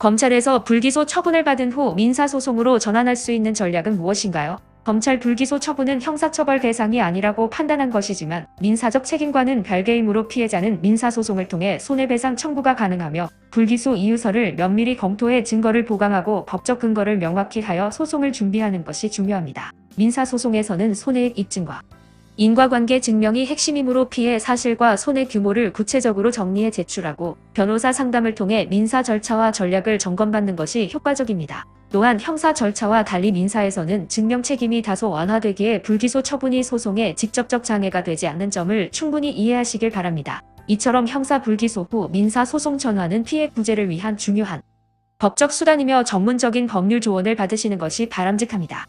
검찰에서 불기소 처분을 받은 후 민사소송으로 전환할 수 있는 전략은 무엇인가요? 검찰 불기소 처분은 형사처벌 대상이 아니라고 판단한 것이지만 민사적 책임과는 별개이므로 피해자는 민사소송을 통해 손해배상 청구가 가능하며 불기소 이유서를 면밀히 검토해 증거를 보강하고 법적 근거를 명확히 하여 소송을 준비하는 것이 중요합니다. 민사소송에서는 손해액 입증과 인과관계 증명이 핵심이므로 피해 사실과 손해 규모를 구체적으로 정리해 제출하고 변호사 상담을 통해 민사 절차와 전략을 점검받는 것이 효과적입니다. 또한 형사 절차와 달리 민사에서는 증명 책임이 다소 완화되기에 불기소 처분이 소송에 직접적 장애가 되지 않는 점을 충분히 이해하시길 바랍니다. 이처럼 형사 불기소 후 민사 소송 전환은 피해 구제를 위한 중요한 법적 수단이며 전문적인 법률 조언을 받으시는 것이 바람직합니다.